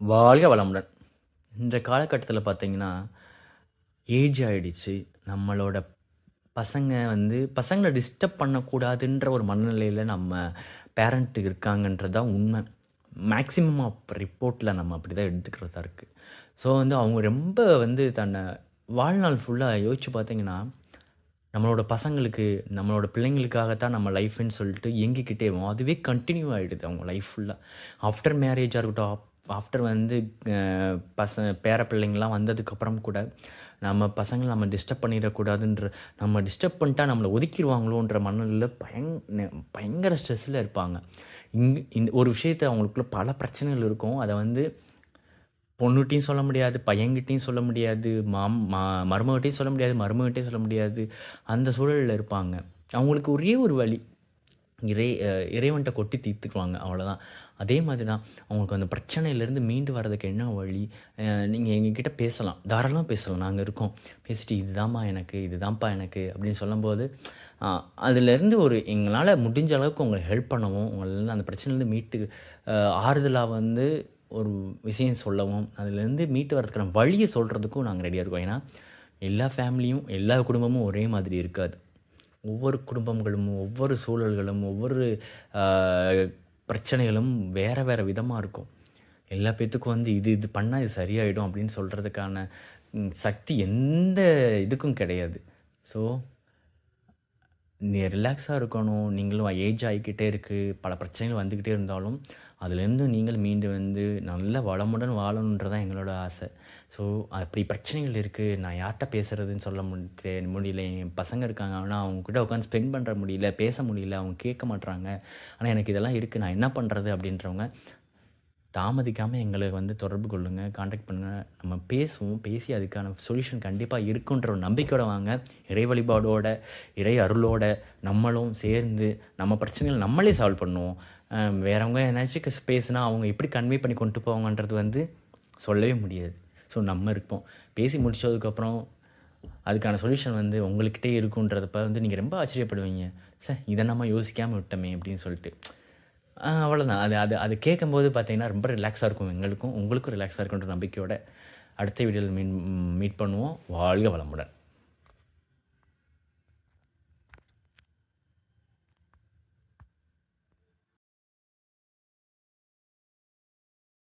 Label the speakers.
Speaker 1: வாழ்க வளமுடன். இந்த காலகட்டத்தில் பார்த்தீங்கன்னா ஏஜ் ஆகிடுச்சு நம்மளோட பசங்க வந்து பசங்களை டிஸ்டர்ப் பண்ணக்கூடாதுன்ற ஒரு மனநிலையில் நம்ம பேரண்ட் இருக்காங்கன்றது தான் உண்மை. மேக்ஸிமம் அப்போ ரிப்போர்ட்டில் நம்ம அப்படி தான் எடுத்துக்கிறதா இருக்குது ஸோ வந்து அவங்க ரொம்ப வந்து தன்னை வாழ்நாள் ஃபுல்லாக யோசிச்சு பார்த்தீங்கன்னா நம்மளோட பசங்களுக்கு நம்மளோட பிள்ளைங்களுக்காகத்தான் நம்ம லைஃப்னு சொல்லிட்டு இயங்கிக்கிட்டே அதுவே கண்டினியூ ஆகிடுது அவங்க லைஃப் ஃபுல்லாக ஆஃப்டர் மேரேஜாக இருக்கட்டும் ஆஃப்டர் வந்து பச பேர பிள்ளைங்கள்லாம் வந்ததுக்கப்புறம் கூட நம்ம பசங்களை நம்ம டிஸ்டர்ப் பண்ணிடக்கூடாதுன்ற நம்ம டிஸ்டர்ப் பண்ணிட்டா நம்மளை ஒதுக்கிடுவாங்களோன்ற மனநிலையில் பயங் நெ- பயங்கர ஸ்ட்ரெஸ்ஸில் இருப்பாங்க. இங்கே இந்த ஒரு விஷயத்தை அவங்களுக்குள்ள பல பிரச்சனைகள் இருக்கும். அதை வந்து பொண்ணுகிட்டையும் சொல்ல முடியாது பையன்கிட்டையும் சொல்ல முடியாது மாம் மா மருமகிட்டையும் சொல்ல முடியாது மருமகிட்டையும் சொல்ல முடியாது. அந்த சூழலில் இருப்பாங்க. அவங்களுக்கு ஒரே ஒரு வழி இறை இறைவன்கிட்ட கொட்டி தீர்த்துக்குவாங்க அவ்வளோதான் அதே மாதிரி தான் அவங்களுக்கு அந்த பிரச்சனையிலேருந்து மீண்டு வர்றதுக்கு என்ன வழி? நீங்கள் எங்ககிட்ட பேசலாம். தாராளமாக பேசலாம். நாங்கள் இருக்கோம். பேசிட்டு இதுதாம்மா எனக்கு இதுதான்ப்பா எனக்கு அப்படின்னு சொல்லும்போது அதுலேருந்து ஒரு எங்களால் முடிஞ்ச அளவுக்கு உங்களை ஹெல்ப் பண்ணவும் உங்களால் அந்த பிரச்சனையிலேருந்து மீட்டு ஆறுதலாக வந்து ஒரு விஷயம் சொல்லவும் அதுலேருந்து மீட்டு வரதுக்கான வழியை சொல்கிறதுக்கும் நாங்கள் ரெடியாக இருக்கோம். ஏன்னா எல்லா ஃபேமிலியும் எல்லா குடும்பமும் ஒரே மாதிரி இருக்காது. ஒவ்வொரு குடும்பங்களும் ஒவ்வொரு சூழல்களும் ஒவ்வொரு பிரச்சனைகளும் வேறு வேறு விதமாக இருக்கும். எல்லா பேத்துக்கும் வந்து இது இது பண்ணால் இது சரியாயிடும் அப்படின்னு சொல்கிறதுக்கான சக்தி எந்த இதுக்கும் கிடையாது. ஸோ நீ ரிலாக்ஸாக இருக்கணும். நீங்களும் ஏஜ் ஆகிக்கிட்டே இருக்குது பல பிரச்சனைகள் வந்துக்கிட்டே இருந்தாலும் அதுலேருந்து நீங்கள் மீண்டு வந்து நல்ல வளமுடன் வாழணுன்றதான் எங்களோட ஆசை. ஸோ அப்படி பிரச்சனைகள் இருக்குது நான் யார்கிட்ட பேசுகிறதுன்னு சொல்ல முடிய முடியல. என் பசங்க இருக்காங்க. ஆனால் அவங்கக்கிட்ட உட்காந்து ஸ்பெண்ட் பண்ணுற முடியல பேச முடியல. அவங்க கேட்க மாட்றாங்க. ஆனால் எனக்கு இதெல்லாம் இருக்குது நான் என்ன பண்ணுறது அப்படின்றவங்க தாமதிக்காமல் எங்களை வந்து தொடர்பு கொள்ளுங்கள் காண்டாக்ட் பண்ணுங்கள் நம்ம பேசுவோம் பேசி அதுக்கான சொல்யூஷன் கண்டிப்பாக இருக்குன்ற ஒரு நம்பிக்கையோட வாங்க. இறை வழிபாடோட இறை அருளோட நம்மளும் சேர்ந்து நம்ம பிரச்சனைகளை நம்மளே சால்வ் பண்ணுவோம். வேறவங்க என்னாச்சும் பேசுனா அவங்க எப்படி கன்வே பண்ணி கொண்டு போவாங்கன்றது வந்து சொல்லவே முடியாது. ஸோ நம்ம இருப்போம். பேசி முடித்ததுக்கப்புறம் அதுக்கான சொல்யூஷன் வந்து உங்கள்கிட்டே இருக்குன்றதப்ப வந்து நீங்கள் ரொம்ப ஆச்சரியப்படுவீங்க. சார் இதை நம்ம யோசிக்காமல் விட்டோமே அப்படின்னு சொல்லிட்டு. அவ்வளோதான் அது அது அது கேட்கும்போது பார்த்தீங்கன்னா ரொம்ப ரிலாக்ஸாக இருக்கும் எங்களுக்கும். உங்களுக்கும் ரிலாக்ஸாக இருக்குன்ற நம்பிக்கையோட அடுத்த வீடியோவில் மீன் மீட் பண்ணுவோம். வாழ்க வளமுடன்.